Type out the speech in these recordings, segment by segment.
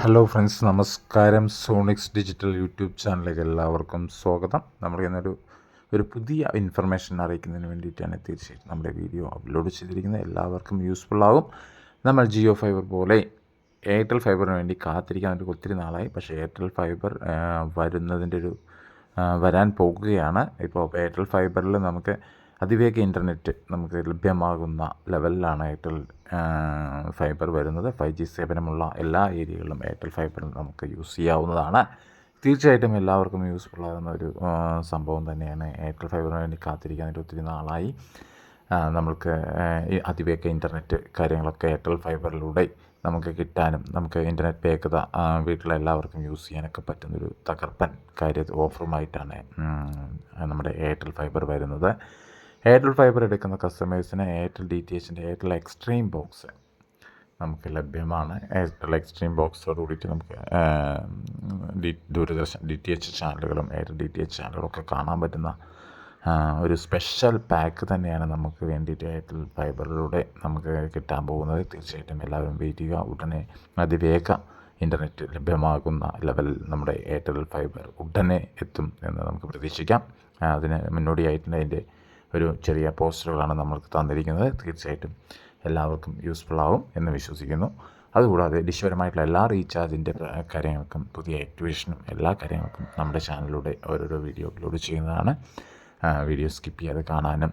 Hello friends നമസ്കാരം. സോണിക്സ് digital YouTube ചാനലിലേക്ക് എല്ലാവർക്കും സ്വാഗതം. നമ്മൾ ഇന്നൊരു ഒരു പുതിയ ഇൻഫർമേഷൻ അറിയിക്കുന്നതിന് വേണ്ടിയിട്ടാണ് തീർച്ചയായിട്ടും നമ്മുടെ വീഡിയോ അപ്ലോഡ് ചെയ്തിരിക്കുന്നത്. എല്ലാവർക്കും യൂസ്ഫുൾ ആകും നമ്മൾ ജിയോ ഫൈബർ പോലെ എയർടെൽ ഫൈബറിന് വേണ്ടി കാത്തിരിക്കാൻ ഒരു ഒത്തിരി നാളായി. പക്ഷേ എയർടെൽ ഫൈബർ വരുന്നതിന്റെ ഒരു വരാൻ പോകുകയാണ്. ഇപ്പോൾ എയർടെൽ ഫൈബറിൽ നമുക്ക് അതിവേഗ ഇന്റർനെറ്റ് നമുക്ക് ലഭ്യമാകുന്ന ലെവലിലാണ് എയർടെൽ ഫൈബർ വരുന്നത്. ഫൈവ് ജി സേവനമുള്ള എല്ലാ ഏരിയകളിലും എയർടെൽ ഫൈബർ നമുക്ക് യൂസ് ചെയ്യാവുന്നതാണ്. തീർച്ചയായിട്ടും എല്ലാവർക്കും യൂസ്ഫുൾ ആകുന്ന ഒരു സംഭവം തന്നെയാണ് എയർടെൽ ഫൈബറിന് വേണ്ടി കാത്തിരിക്കാനായിട്ട് ഒത്തിരി നാളായി. നമ്മൾക്ക് അതിവേഗ ഇന്റർനെറ്റ് കാര്യങ്ങളൊക്കെ എയർടെൽ ഫൈബറിലൂടെ നമുക്ക് കിട്ടാനും നമുക്ക് ഇന്റർനെറ്റ് വേഗത വീട്ടിലെല്ലാവർക്കും യൂസ് ചെയ്യാനൊക്കെ പറ്റുന്നൊരു തകർപ്പൻ കാര്യ ഓഫറുമായിട്ടാണ് നമ്മുടെ എയർടെൽ ഫൈബർ വരുന്നത്. എയർടെൽ ഫൈബർ എടുക്കുന്ന കസ്റ്റമേഴ്സിന് എയർടെൽ ഡി ടി എച്ചിന്റെ എയർടെൽ എക്സ്ട്രീം ബോക്സ് നമുക്ക് ലഭ്യമാണ്. എയർടെൽ എക്സ്ട്രീം ബോക്സോട് കൂടിയിട്ട് നമുക്ക് D Doordarshan D T H ചാനലുകളും എയർടെൽ ഡി ടി എച്ച് ചാനലുകളും ഒക്കെ കാണാൻ പറ്റുന്ന ഒരു സ്പെഷ്യൽ പാക്ക് തന്നെയാണ് നമുക്ക് വേണ്ടിയിട്ട് എയർടെൽ ഫൈബറിലൂടെ നമുക്ക് കിട്ടാൻ പോകുന്നത്. തീർച്ചയായിട്ടും എല്ലാവരും വെയിറ്റ് ചെയ്യുക. ഉടനെ അതിവേഗ ഇന്റർനെറ്റ് ലഭ്യമാകുന്ന ലെവലിൽ നമ്മുടെ എയർടെൽ ഫൈബർ ഉടനെ എത്തും എന്ന് നമുക്ക് പ്രതീക്ഷിക്കാം. അതിന് മുന്നോടിയായിട്ടുണ്ട് അതിന്റെ ഒരു ചെറിയ പോസ്റ്ററുകളാണ് നമ്മൾക്ക് തന്നിരിക്കുന്നത്. തീർച്ചയായിട്ടും എല്ലാവർക്കും യൂസ്ഫുൾ ആവും എന്ന് വിശ്വസിക്കുന്നു. അതുകൂടാതെ ഡിഷ്പരമായിട്ടുള്ള എല്ലാ റീചാർജിന്റെ കാര്യങ്ങൾക്കും പുതിയ ആക്ടിവേഷനും എല്ലാ കാര്യങ്ങൾക്കും നമ്മുടെ ചാനലിലൂടെ ഓരോരോ വീഡിയോ അപ്ലോഡ് ചെയ്യുന്നതാണ് വീഡിയോ സ്കിപ്പ് ചെയ്യാതെ കാണാനും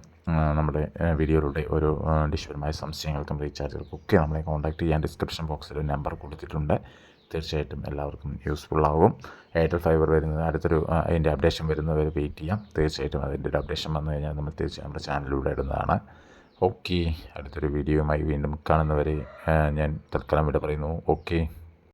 നമ്മുടെ വീഡിയോയിലൂടെ ഓരോ ഡിഷ്പരമായ സംശയങ്ങൾക്കും റീചാർജുകൾക്കും ഒക്കെ നമ്മളെ കോൺടാക്ട് ചെയ്യാൻ ഡിസ്ക്രിപ്ഷൻ ബോക്സിൽ നമ്പർ കൊടുത്തിട്ടുണ്ട്. തീർച്ചയായിട്ടും എല്ലാവർക്കും യൂസ്ഫുൾ ആകും. എയർടെൽ ഫൈബർ വരുന്നത് അടുത്തൊരു അതിന്റെ അപ്ഡേഷൻ വരുന്നവരെ വെയിറ്റ് ചെയ്യാം. തീർച്ചയായിട്ടും അതിന്റെ ഒരു അപ്ഡേഷൻ വന്നു കഴിഞ്ഞാൽ നമ്മൾ തീർച്ചയായും നമ്മുടെ ചാനലിലൂടെ ഇടുന്നതാണ്. ഓക്കെ അടുത്തൊരു വീഡിയോയുമായി വീണ്ടും കാണുന്നവരെ ഞാൻ തൽക്കാലം ഇവിടെ പറയുന്നു. ഓക്കെ